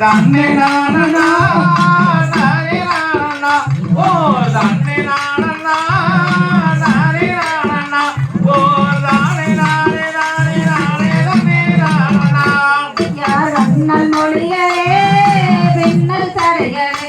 தன்னை நானா தன்னை நானா ஓ தன்னை நானா தன்னை பின்னல் தரைகளே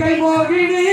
வாழ்க்கை மோகினி.